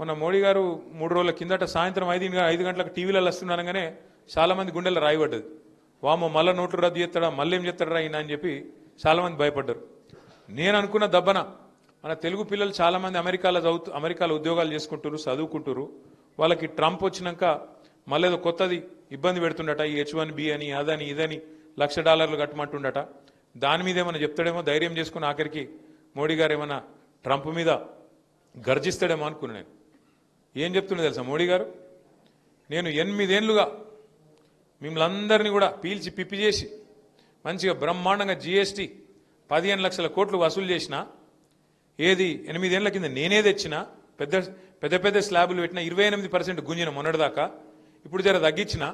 మొన్న మోడీ గారు మూడు రోజుల కిందట సాయంత్రం ఐదు ఐదు గంటలకు టీవీలలో వస్తున్నానగానే చాలామంది గుండెలు గుండెల్లో రాయబడ్డది. వామో మళ్ళీ నోట్లు రద్దు చేస్తాడా మళ్ళీ ఏం చేస్తాడా ఈయన అని చెప్పి చాలామంది భయపడ్డారు. నేను అనుకున్న దబ్బన మన తెలుగు పిల్లలు చాలామంది అమెరికాలో చదువుతూ అమెరికాలో ఉద్యోగాలు చేసుకుంటారు చదువుకుంటారు వాళ్ళకి ట్రంప్ వచ్చినాక మళ్ళీ ఏదో కొత్తది ఇబ్బంది పెడుతుండట ఈ హెచ్ వన్ బి అని అదని ఇదని లక్ష డాలర్లు కట్టమంటుండట. దాని మీద ఏమైనా చెప్తాడేమో ధైర్యం చేసుకుని ఆఖరికి మోడీ గారు ఏమైనా ట్రంప్ మీద గర్జిస్తాడేమో అనుకున్నాను నేను. ఏం చెప్తుండే తెలుసా మోడీ గారు? నేను ఎనిమిదేళ్ళుగా మిమ్మల్ని అందరినీ కూడా పీల్చి పిప్పి చేసి మంచిగా బ్రహ్మాండంగా జిఎస్టీ పదిహేను లక్షల కోట్లు వసూలు చేసిన ఏది ఎనిమిదేళ్ళ కింద నేనే తెచ్చిన పెద్ద పెద్ద పెద్ద స్లాబులు పెట్టిన ఇరవై ఎనిమిది పర్సెంట్ గుంజిన మొన్నటిదాకా ఇప్పుడు జర తగ్గించిన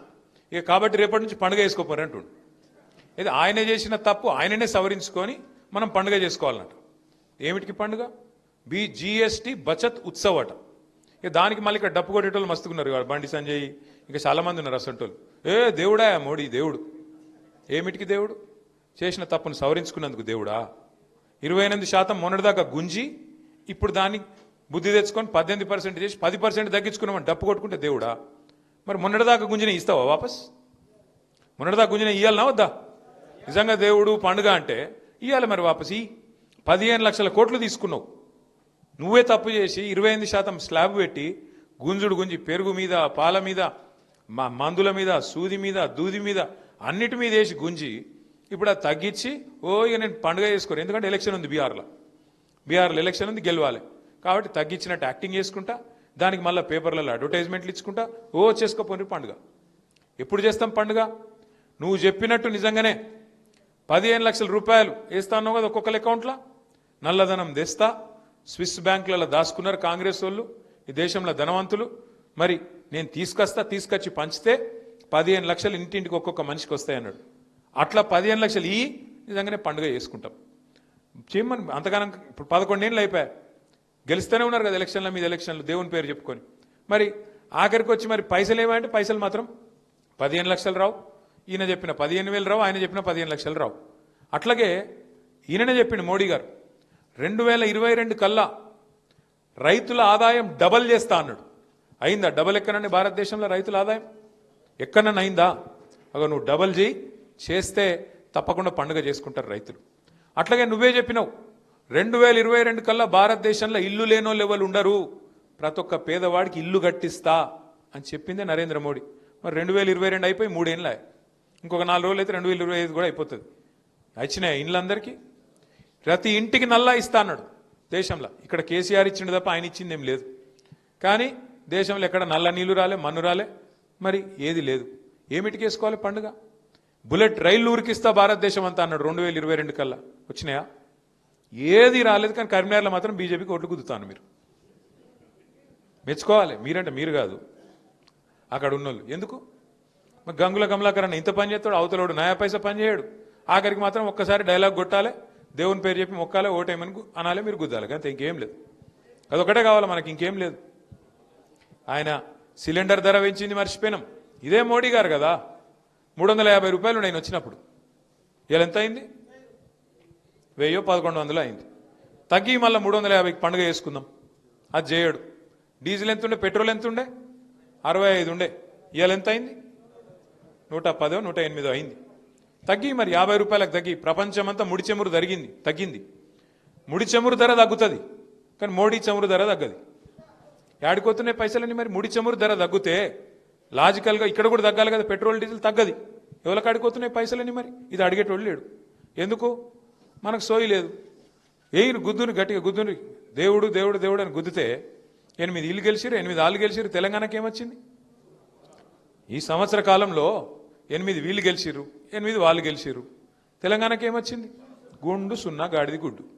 ఇక కాబట్టి రేపటి నుంచి పండుగ వేసుకోపోరు అంటుండు. ఇది ఆయనే చేసిన తప్పు ఆయననే సవరించుకొని మనం పండుగ చేసుకోవాలన్నట్టు. ఏమిటికి పండుగ? బి జిఎస్టి బచత్ ఉత్సవ్ అట ఇక దానికి మళ్ళీ ఇక్కడ డప్పు కొట్టేటోళ్ళు మస్తుకున్నారు బండి సంజయ్ ఇంకా చాలామంది ఉన్నారు అసంటోళ్ళు. ఏ దేవుడా మోడీ దేవుడు. ఏమిటికి దేవుడు? చేసిన తప్పును సవరించుకున్నందుకు దేవుడా? ఇరవై ఎనిమిది శాతం మొన్నటిదాకా గుంజి ఇప్పుడు దాన్ని బుద్ధి తెచ్చుకొని పద్దెనిమిది పర్సెంట్ చేసి పది పర్సెంట్ తగ్గించుకున్నామని డప్పు కొట్టుకుంటే దేవుడా? మరి మొన్నటిదాకా గుంజిన ఇస్తావా వాపస్? మొన్నటిదాకా గుంజిన ఇయ్యాలనా వద్దా? నిజంగా దేవుడు పండుగ అంటే ఇవ్వాలి మరి వాపస్. ఈ పదిహేను లక్షల కోట్లు తీసుకున్నావు. నువ్వే తప్పు చేసి ఇరవై ఎనిమిది శాతం స్లాబ్ పెట్టి గుంజుడు గుంజి పెరుగు మీద పాల మీద మా మందుల మీద సూది మీద దూది మీద అన్నిటి మీద వేసి గుంజి ఇప్పుడు అది తగ్గించి ఓ ఇక నేను పండుగ చేసుకోరు ఎందుకంటే ఎలక్షన్ ఉంది బీహార్లో. బీహార్లో ఎలక్షన్ ఉంది గెలవాలి. కాబట్టి తగ్గించినట్టు యాక్టింగ్ చేసుకుంటా దానికి మళ్ళీ పేపర్లలో అడ్వర్టైజ్మెంట్లు ఇచ్చుకుంటా ఓ చేసుకోపోయి పండుగ. ఎప్పుడు చేస్తాం పండుగ? నువ్వు చెప్పినట్టు నిజంగానే పదిహేను లక్షల రూపాయలు వేస్తాను కదా ఒక్కొక్కరి అకౌంట్లో నల్లధనం తెస్తా స్విస్ బ్యాంకులలో దాచుకున్నారు కాంగ్రెస్ వాళ్ళు ఈ దేశంలో ధనవంతులు. మరి నేను తీసుకొస్తా తీసుకొచ్చి పంచితే పదిహేను లక్షలు ఇంటింటికి ఒక్కొక్క మనిషికి వస్తాయి అన్నాడు. అట్లా పదిహేను లక్షలు ఈ నిజంగానే పండుగ చేసుకుంటాం. చేయమని అంతగానం ఇప్పుడు పదకొండేళ్ళు అయిపోయాయి. గెలుస్తూనే ఉన్నారు కదా ఎలక్షన్ల మీద ఎలక్షన్లు దేవుని పేరు చెప్పుకొని. మరి ఆఖరికి వచ్చి మరి పైసలు ఏమంటే పైసలు మాత్రం పదిహేను లక్షలు రావు. ఈయన చెప్పిన పదిహేను వేలు రావు ఆయన చెప్పిన పదిహేను లక్షలు రావు. అట్లాగే ఈయననే చెప్పిండు మోడీ గారు రెండు వేల ఇరవై రెండు కల్లా రైతుల ఆదాయం డబల్ చేస్తా అన్నాడు. అయిందా? డబల్ ఎక్కనండి భారతదేశంలో రైతుల ఆదాయం? ఎక్కడన్నా అయిందా? అగ నువ్వు డబల్ చేయి. చేస్తే తప్పకుండా పండుగ చేసుకుంటారు రైతులు. అట్లాగే నువ్వే చెప్పినావు. రెండు వేల ఇరవై రెండు కల్లా భారతదేశంలో ఇల్లు లేనో లెవెల్ ఉండరు? ప్రతి ఒక్క పేదవాడికి ఇల్లు కట్టిస్తా అని చెప్పిందే నరేంద్ర మోడీ. మరి రెండు వేల ఇరవై రెండు అయిపోయి మూడేళ్ళ ఇంకొక నాలుగు రోజులు అయితే రెండు వేల ఇరవై ఐదు కూడా అయిపోతుంది. వచ్చినాయి ఇండ్లందరికీ? ప్రతి ఇంటికి నల్లా ఇస్తా అన్నాడు దేశంలో. ఇక్కడ కేసీఆర్ ఇచ్చిండు తప్ప ఆయన ఇచ్చింది ఏం లేదు. కానీ దేశంలో ఎక్కడ నల్ల నీళ్ళు రాలే మన్ను రాలే మరి ఏది లేదు. ఏమిటికి వేసుకోవాలి పండుగ? బుల్లెట్ రైళ్ళు ఊరికిస్తా భారతదేశం అంతా అన్నాడు రెండు వేల ఇరవై రెండు కల్లా. వచ్చినాయా? ఏది రాలేదు కానీ కరీంనగర్లో మాత్రం బీజేపీకి ఓట్లు కుదుతాను మీరు. మెచ్చుకోవాలి. మీరంటే మీరు కాదు. అక్కడ ఉన్నోళ్ళు. ఎందుకు? గంగుల కమలాకరణ ఇంత పని చేస్తాడు అవతలోడు నయా పైసా పని చేయడు. ఆఖరికి మాత్రం ఒక్కసారి డైలాగ్ కొట్టాలి. దేవుని పేరు చెప్పి మొక్కాలే? ఓటేమని అనాలే మీరు గుద్దాలి. అంతే ఇంకేం లేదు. అదొకటే కావాలి మనకి ఇంకేం లేదు. ఆయన సిలిండర్ ధర పెంచింది మర్చిపోయినాం. ఇదే మోడీ గారు కదా. మూడు వందల యాభై రూపాయలు నేను వచ్చినప్పుడు. ఇలా ఎంత అయింది? వెయ్యో పదకొండు వందలు అయింది. తగ్గి మళ్ళీ మూడు వందల యాభైకి పండుగ చేసుకుందాం. అది చేయడు. డీజిల్ ఎంత ఉండే పెట్రోల్ ఎంత ఉండే అరవై ఐదు ఉండే. ఇవాళ ఎంత అయింది? నూట పదో నూట ఎనిమిదో అయింది. తగ్గి మరి యాభై రూపాయలకు తగ్గి. ప్రపంచమంతా ముడి చమురు తరిగింది తగ్గింది. ముడి చమురు ధర తగ్గుతుంది కానీ మోడీ చమురు ధర తగ్గది. యాడిపోతున్నాయి పైసలని మరి ముడి చమురు ధర తగ్గితే లాజికల్గా ఇక్కడ కూడా తగ్గాలి కదా పెట్రోల్ డీజిల్ తగ్గది. ఎవరికి ఆడిపోతున్నాయి పైసలని మరి? ఇది అడిగేటోళ్ళు లేడు. ఎందుకు? మనకు సోయి లేదు. ఏయిన గుద్దుని గట్టిగా గుద్దుని దేవుడు దేవుడు దేవుడు అని గుద్దితే ఎనిమిది ఇల్లు గెలిచిరు ఎనిమిది ఆళ్ళు గెలిచిరు తెలంగాణకి ఏమొచ్చింది ఈ సంవత్సర కాలంలో ఎనిమిది వీళ్ళు గెలిచిర్రు ఎనిమిది వాళ్ళు గెలిచిర్రు. తెలంగాణకి ఏమొచ్చింది గుండు సున్నా గాడిది గుడ్డు.